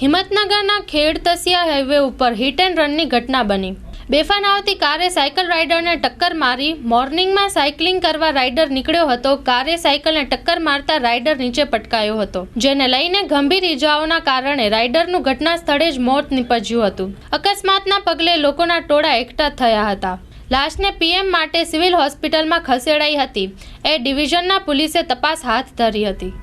હિંમતનગરના ખેડતસિયા હાઈવે ઉપર hit and રનની ઘટના બની. બેફાન આવતી કારે સાયકલ રાઇડરને ટક્કર મારી, મોર્નિંગમાં સાયકલિંગ કરવા રાઇડર નીકળ્યો હતો, કારે સાયકલને ટક્કર મારતા રાઇડર નીચે પટકાયો હતો, જેને લઈને ગંભીર ઇજાઓના કારણે રાઇડરનું ઘટના સ્થળે જ મોત નીપજ્યું હતું. અકસ્માતના પગલે લોકોના ટોળા એકઠા થયા હતા. લાશને પીએમ માટે સિવિલ હોસ્પિટલમાં ખસેડાઈ હતી. એ ડિવિઝનના પોલીસે તપાસ હાથ ધરી હતી.